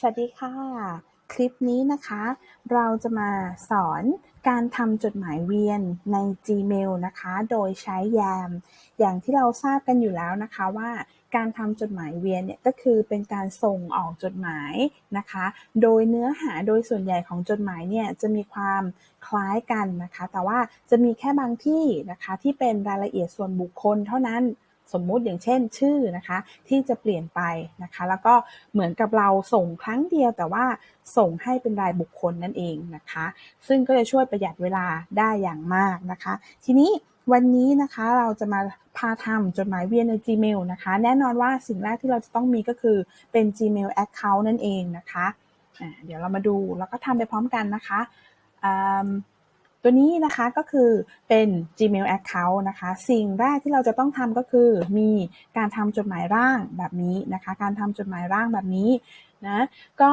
สวัสดีค่ะ คลิปนี้นะคะ เราจะมาสอนการทำจดหมายเวียนใน Gmail นะคะ โดยใช้แยมอย่างที่เราทราบกันอยู่แล้วนะคะว่าการทำจดหมายเวียนเนี่ยก็คือเป็นการส่งออกจดหมายนะคะ โดยเนื้อหาโดยส่วนใหญ่ของจดหมายเนี่ยจะมีความคล้ายกันนะคะ แต่ว่าจะมีแค่บางที่นะคะที่เป็นรายละเอียดส่วนบุคคลเท่านั้น สมมุติอย่างเช่นชื่อนะคะ ที่จะเปลี่ยนไปนะคะ แล้วก็เหมือนกับเราส่งครั้งเดียวแต่ว่าส่งให้เป็นรายบุคคลนั่นเองนะคะ ซึ่งก็จะช่วยประหยัดเวลาได้อย่างมากนะคะ ทีนี้วันนี้นะคะเราจะมาพาทำจดหมายเวียนใน Gmail นะคะ แน่นอนว่าสิ่งแรกที่เราจะต้องมีก็คือเป็น Gmail Account นั่นเองนะคะะเดี๋ยวเรามาดูแล้วก็ทำไปพร้อมกันนะคะ ตัวนี้นะคะก็คือเป็น Gmail Account นะคะ สิ่งแรกที่เราจะต้องทำก็คือมีการทำจดหมายร่างแบบนี้นะคะ การทำจดหมายร่างแบบนี้นะก็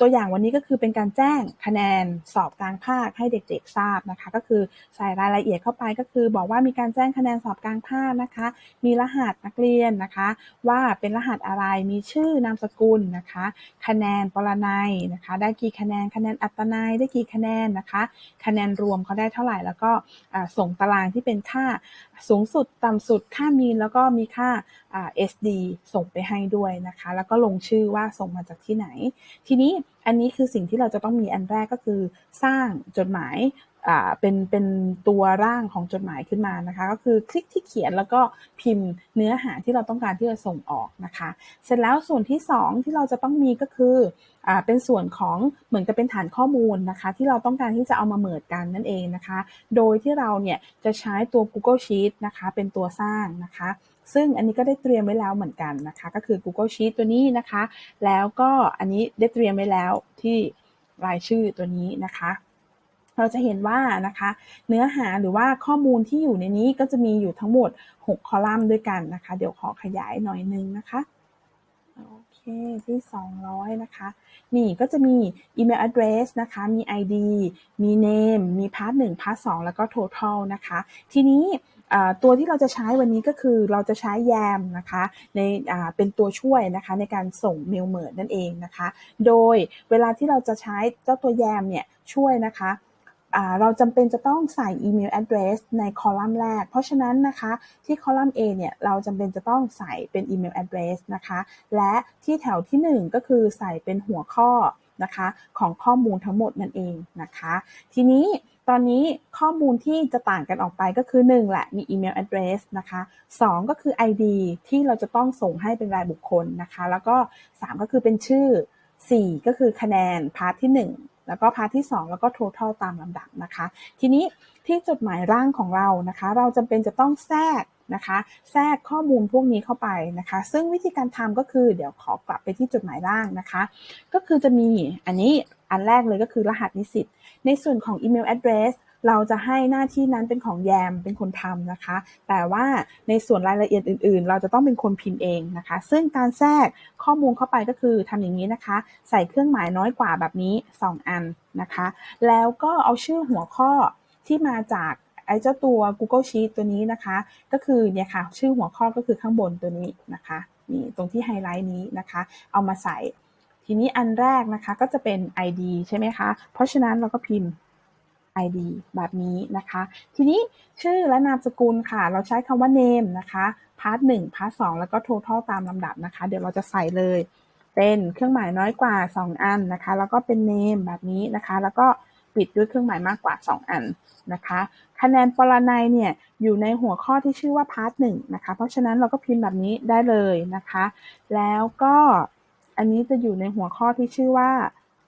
ตัวอย่างวันนี้ก็คือเป็นการแจ้งคะแนนสอบกลางภาคให้เด็กๆทราบนะคะ ก็คือใส่รายละเอียดเข้าไปก็คือ บอกว่ามีการแจ้งคะแนนสอบกลางภาคนะคะ มีรหัสนักเรียนนะคะ ว่าเป็นรหัสอะไรมีชื่อนามสกุลนะคะ คะแนนปรนัยนะคะ ได้กี่คะแนนคะแนนอัตนัยได้กี่คะแนนนะคะ คะแนนรวมเขาได้เท่าไหร่ แล้วก็ส่งตารางที่เป็นค่าสูงสุดต่ำสุดค่ามีนแล้วก็มีค่า SD ส่งไปให้ด้วยนะคะ แล้วก็ลงชื่อว่าส่งมาจากที่ไหนทีนี้อันนี้คือสิ่งที่เราจะต้องมีอันแรกก็คือ สร้างจดหมาย เป็นเป็นตัวร่างของจดหมายขึ้นมานะคะ ก็คือคลิกที่เขียนแล้วก็พิมพ์เนื้อหาที่เราต้องการที่จะส่งออกนะคะ เสร็จแล้วส่วนที่ 2 ที่เราจะต้องมีก็คืออเป็นส่วนของเหมือนกับเป็นฐานข้อมูลนะคะ ที่เราต้องการที่จะเอามาเหมิดกันนั่นเองนะคะ โดยที่เราเนี่ยจะใช้ตัว Google Sheet นะคะเป็นตัวสร้างนะคะ ซึ่งอันนี้ก็ได้เตรียมไว้แล้วเหมือนกันนะคะ ก็คือ Google Sheet ตัวนี้นะคะ แล้วก็อันนี้ได้เตรียมไว้แล้วที่รายชื่อตัวนี้นะคะ เราจะเห็นว่านะคะเนื้อหาหรือว่าข้อมูลที่อยู่ในนี้ก็จะมีอยู่ทั้งหมด 6 คอลัมน์ด้วยกันนะคะ เดี๋ยวขอขยายหน่อยนึงนะคะโอเคที่ 200 นะคะ นี่ก็จะมี email address นะคะ มี ID มี name มีพาร์ท1พาร์ท2แล้วก็ total นะคะ ทีนี้ตัวที่เราจะใช้วันนี้ก็คือเราจะใช้แยมนะคะในเป็นตัวช่วยนะคะในการส่งเมลเมิร์ดนั่นเองนะคะ โดยเวลาที่เราจะใช้เจ้าตัวแยมเนี่ยช่วยนะคะ เราจำเป็นจะต้องใส่อีเมล address ในคอลัมน์แรก เพราะฉะนั้นนะคะที่คอลัมน์ A เนี่ยเราจำเป็นจะต้องใส่เป็นอีเมล address นะคะและที่แถวที่ 1 ก็คือใส่เป็นหัวข้อนะคะของข้อมูลทั้งหมดนั่นเองนะคะ ทีนี้ตอนนี้ข้อมูลที่จะต่างกันออกไปก็คือ 1 แหละมีอีเมล address นะคะ 2 ก็คือ ID ที่เราจะต้องส่งให้เป็นรายบุคคลนะคะ แล้วก็ 3 ก็คือเป็นชื่อ 4 ก็คือคะแนนพาร์ทที่ 1 แล้วก็พาร์ทที่ 2 แล้วก็ total ตามลำดับนะคะ ทีนี้ที่จดหมายร่างของเรานะคะ เราจำเป็นจะต้องแทรกนะคะแทรกข้อมูลพวกนี้เข้าไปนะคะ ซึ่งวิธีการทำก็คือเดี๋ยวขอกลับไปที่จดหมายร่างนะคะ ก็คือจะมีอันนี้อันแรกเลยก็คือรหัสนิสิตในส่วนของอีเมล address เราจะให้หน้าที่นั้นเป็นของแยมเป็นคนทำนะคะ แต่ว่าในส่วนรายละเอียดอื่น ๆ เราจะต้องเป็นคนพิมพ์เองนะคะ ซึ่งการแทรกข้อมูลเข้าไปก็คือทำอย่างนี้นะคะ ใส่เครื่องหมายน้อยกว่าแบบนี้ 2 อันนะคะ แล้วก็เอาชื่อหัวข้อที่มาจากไอ้เจ้าตัว Google Sheet ตัวนี้นะคะ ก็คือเนี่ยค่ะชื่อหัวข้อก็คือข้างบนตัวนี้นะคะนี่ตรงที่ไฮไลท์นี้นะคะ เอามาใส่ ทีนี้อันแรกนะคะก็จะเป็น ID ใช่ไหมคะ เพราะฉะนั้นเราก็พิมพ์ ID แบบนี้นะคะ ทีนี้ชื่อและนามสกุลค่ะ เราใช้คำว่า name นะคะพาร์ทหนึ่งพาร์ทสองแล้วก็ total ตามลำดับนะคะ เดี๋ยวเราจะใส่เลย เป็นเครื่องหมายน้อยกว่า 2 อันนะคะ แล้วก็เป็น name แบบนี้นะคะ แล้วก็ปิดด้วยเครื่องหมายมากกว่า 2 อันนะคะ คะแนนปรนัยเนี่ยอยู่ในหัวข้อที่ชื่อว่าพาร์ทหนึ่งนะคะ เพราะฉะนั้นเราก็พิมพ์แบบนี้ได้เลยนะคะ แล้วก็อันนี้จะอยู่ในหัวข้อที่ชื่อว่า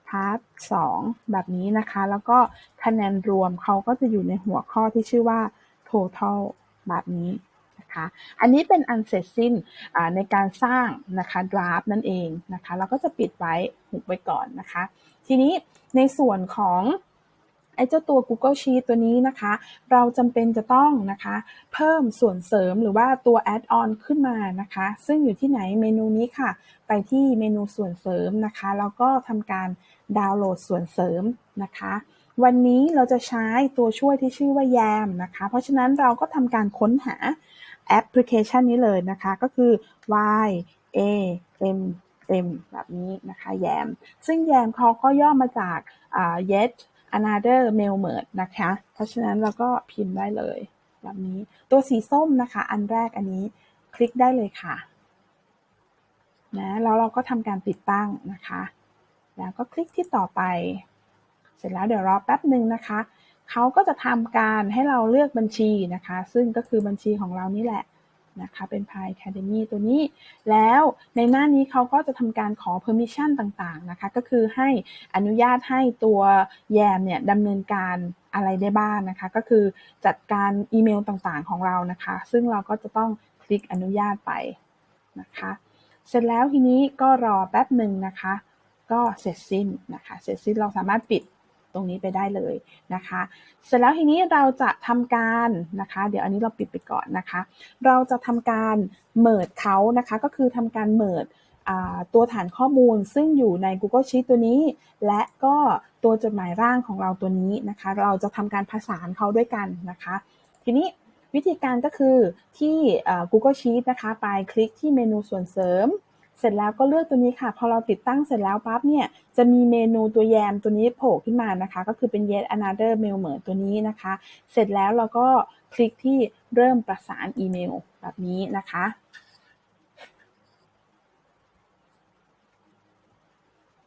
พาร์ทสองแบบนี้นะคะ แล้วก็คะแนนรวมเขาก็จะอยู่ในหัวข้อที่ชื่อว่า total แบบนี้นะคะ อันนี้เป็นอันเสร็จสิ้นในการสร้างนะคะ draft นั่นเองนะคะเราก็จะปิดไว้หุบไว้ก่อนนะคะ ทีนี้ในส่วนของไอ้เจ้าตัว Google Sheet ตัวนี้นะคะ เราจำเป็นจะต้องนะคะ เพิ่มส่วนเสริมหรือว่าตัว Add-on ขึ้นมานะคะ ซึ่งอยู่ที่ไหนเมนูนี้ค่ะ ไปที่เมนูส่วนเสริมนะคะ แล้วก็ทำการ ดาวน์โหลดส่วนเสริมนะคะ วันนี้เราจะใช้ตัวช่วยที่ชื่อว่าแยมนะคะ เพราะฉะนั้นเราก็ทำการค้นหาแอปพลิเคชันนี้เลยนะคะ ก็คือ y a m m แบบนี้นะคะแยม ซึ่งแยมเขาก็ย่อมาจาก yet another mail merge นะคะ เพราะฉะนั้นเราก็พิมพ์ได้เลย แบบนี้ตัวสีส้มนะคะ อันแรกอันนี้คลิกได้เลยค่ะนะแล้วเราก็ทำการติดตั้งนะคะ แล้วก็คลิกที่ต่อไป เสร็จแล้วเดี๋ยวรอแป๊บหนึ่งนะคะ เขาก็จะทำการให้เราเลือกบัญชีนะคะ ซึ่งก็คือบัญชีของเรานี่แหละนะคะเป็น Pi Academy ตัวนี้ แล้วในหน้านี้เขาก็จะทำการขอ permission ต่างๆนะคะ ก็คือให้อนุญาตให้ตัวแยมเนี่ยดำเนินการอะไรได้บ้างนนะคะ ก็คือจัดการอีเมลต่างๆของเรานะคะ ซึ่งเราก็จะต้องคลิกอนุญาตไปนะคะ เสร็จแล้วทีนี้ก็รอแป๊บหนึ่งนะคะ ก็เสร็จสิ้นนะคะเสร็จสิ้นเราสามารถปิดตรงนี้ไปได้เลยนะคะ เสร็จแล้วทีนี้เราจะทำการนะคะ เดี๋ยวอันนี้เราปิดไปก่อนนะคะ เราจะทำการเมิดเขานะคะ ก็คือทำการเมิดตัวฐานข้อมูลซึ่งอยู่ใน Google Sheet ตัวนี้ และก็ตัวจดหมายร่างของเราตัวนี้นะคะ เราจะทำการผสานเขาด้วยกันนะคะ ทีนี้วิธีการก็คือที่ Google Sheet นะคะ ไปคลิกที่เมนูส่วนเสริม เสร็จแล้วก็เลือกตัวนี้ค่ะ พอเราติดตั้งเสร็จแล้วปั๊บเนี่ย จะมีเมนูตัวแยมตัวนี้โผล่ขึ้นมานะคะ ก็คือเป็น yet another mail เหมือนตัวนี้นะคะ เสร็จแล้วเราก็คลิกที่เริ่มประสานอีเมลแบบนี้นะคะ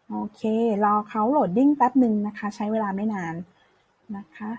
โอเค รอเขาโหลดดิ้งแป๊บหนึ่งนะคะ ใช้เวลาไม่นานนะคะ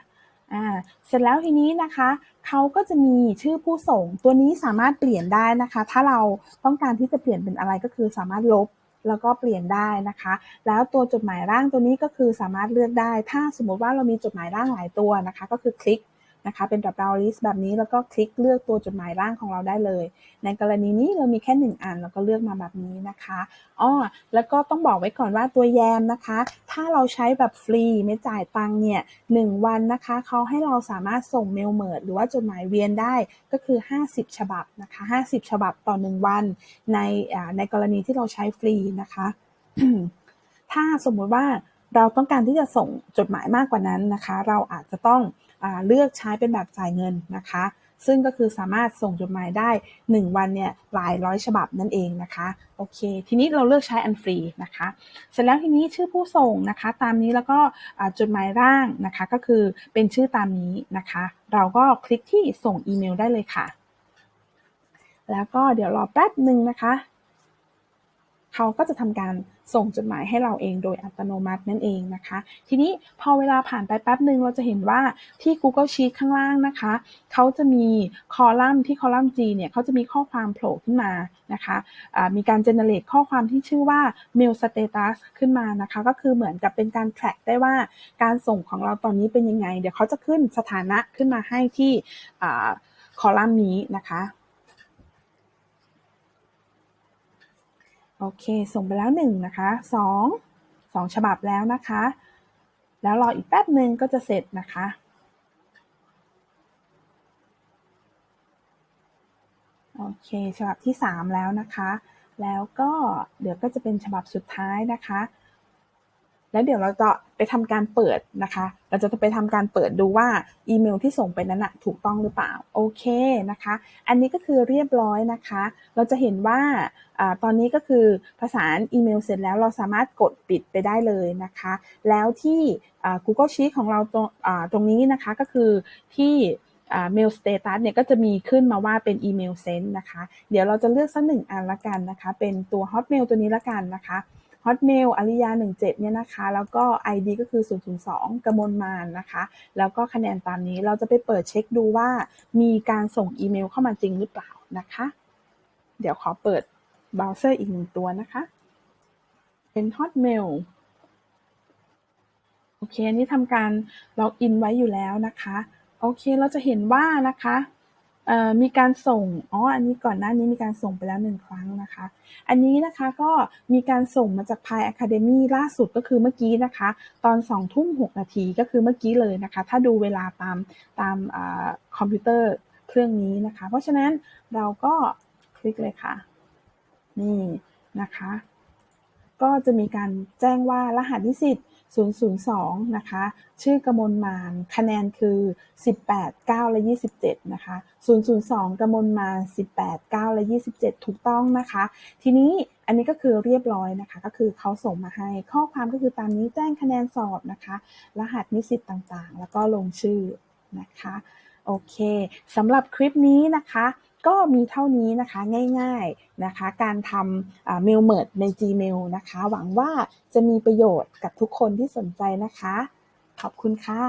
อ่าเสร็จแล้วทีนี้นะคะเขาก็จะมีชื่อผู้ส่ง ตัวนี้สามารถเปลี่ยนได้นะคะ ถ้าเราต้องการที่จะเปลี่ยนเป็นอะไรก็คือสามารถลบแล้วก็เปลี่ยนได้นะคะ แล้วตัวจดหมายร่างตัวนี้ก็คือสามารถเลือกได้ ถ้าสมมติว่าเรามีจดหมายร่างหลายตัวนะคะ ก็คือคลิก นะคะ เป็น drop down list แบบนี้แล้วก็คลิกเลือกตัวจดหมายร่างของเราได้เลย ในกรณีนี้เรามีแค่ 1 อันเราก็เลือกมาแบบนี้นะคะอ้อแล้วก็ต้องบอกไว้ก่อนว่าตัวแยมนะคะ ถ้าเราใช้แบบฟรีไม่จ่ายตังค์เนี่ยหวันนะคะเขาให้เราสามารถส่งเมลเมิร์ดหรือว่าจดหมายเวียนได้ก็คือ 50 ฉบับนะคะ50 ฉบับต่อ 1 วัน ในในกรณีที่เราใช้ฟรีนะคะ ถ้าสมมุติว่า เราต้องการที่จะส่งจดหมายมากกว่านั้นนะคะ เราอาจจะต้องเลือกใช้เป็นแบบจ่ายเงินนะคะ ซึ่งก็คือสามารถส่งจดหมายได้ 1 วันเนี่ยหลายร้อยฉบับนั่นเองนะคะโอเค ทีนี้เราเลือกใช้อันฟรีนะคะ เสร็จแล้วทีนี้ชื่อผู้ส่งนะคะ ตามนี้แล้วก็จดหมายร่างนะคะก็คือเป็นชื่อตามนี้นะคะ เราก็คลิกที่ส่งอีเมลได้เลยค่ะ แล้วก็เดี๋ยวรอแป๊บหนึ่งนะคะ เขาก็จะทำการ ส่งจดหมายให้เราเองโดยอัตโนมัตินั่นเองนะคะ ทีนี้พอเวลาผ่านไปแป๊บหนึ่งเราจะเห็นว่าที่ Google Sheet ข้างล่างนะคะเขาจะมีคอลัมน์ที่คอลัมน์ G เนี่ยเขาจะมีข้อความโผล่ขึ้นมานะคะะมีการ generate ข้อความที่ชื่อว่า mail status ขึ้นมานะคะ ก็คือเหมือนกับเป็นการ track ได้ว่าการส่งของเราตอนนี้เป็นยังไง เดี๋ยวเขาจะขึ้นสถานะขึ้นมาให้ที่คอลัมน์นี้นะคะ โอเค ส่งไปแล้ว1นะคะ2 2 ฉบับแล้วนะคะ แล้วรออีกแป๊บหนึ่งก็จะเสร็จนะคะ โอเค ฉบับที่ 3 แล้วนะคะ แล้วก็เดี๋ยวก็จะเป็นฉบับสุดท้ายนะคะ แล้วเดี๋ยวเราจะไปทำการเปิดนะคะ เราจะไปทำการเปิดดูว่าอีเมลที่ส่งไปนั้นนะถูกต้องหรือเปล่า โอเคนะคะ อันนี้ก็คือเรียบร้อยนะคะ เราจะเห็นว่าอตอนนี้ก็คือภาษาอีเมลเสร็จแล้วเราสามารถกดปิดไปได้เลยนะคะ แล้วที่ Google Sheet ของเราตรงตรงนี้นะคะก็คือที่เมลสเตตัสเนี่ยก็จะมีขึ้นมาว่าเป็นอีเมลเซนต์นะคะ เดี๋ยวเราจะเลือกสักหนึ่งอันละกันนะคะ เป็นตัว Hotmail ตัวนี้ละกันนะคะ Hotmail อริยา 17 เนี่ยนะคะ แล้วก็ ID ก็คือ 002 กระมวลมานนะคะ แล้วก็คะแนนตามนี้เราจะไปเปิดเช็คดูว่ามีการส่งอีเมลเข้ามาจริงหรือเปล่านะคะ เดี๋ยวขอเปิดเบราว์เซอร์อีกหนึ่งตัวนะคะ เป็น Hotmail โอเค อันนี้ทำการล็อกอินไว้อยู่แล้วนะคะ โอเค เราจะเห็นว่านะคะ มีการส่ง อ๋อ อันนี้ก่อนหน้านี้มีการส่งไปแล้วหนึ่งครั้งนะคะ อันนี้นะคะก็มีการส่งมาจาก Pi Academy ล่าสุดก็คือเมื่อกี้นะคะ ตอน2ทุ่ม6นาทีก็คือเมื่อกี้เลยนะคะ ถ้าดูเวลาตามตามอคอมพิวเตอร์เครื่องนี้นะคะ เพราะฉะนั้นเราก็คลิกเลยค่ะ นี่นะคะ ก็จะมีการแจ้งว่ารหัสนิสิต 002 นะคะ ชื่อกมลมานคะแนนคือ 18 9 และ 27 นะคะ 002 กมลมาน 18 9 และ 27 ถูกต้องนะคะ ทีนี้อันนี้ก็คือเรียบร้อยนะคะ ก็คือเขาส่งมาให้ข้อความก็คือตามนี้แจ้งคะแนนสอบนะคะ รหัสนิสิตต่างๆ แล้วก็ลงชื่อนะคะ โอเคสำหรับคลิปนี้นะคะ ก็มีเท่านี้นะคะง่ายๆนะคะ การทำเมลเมิร์ดใน Gmail นะคะ หวังว่าจะมีประโยชน์กับทุกคนที่สนใจนะคะ ขอบคุณค่ะ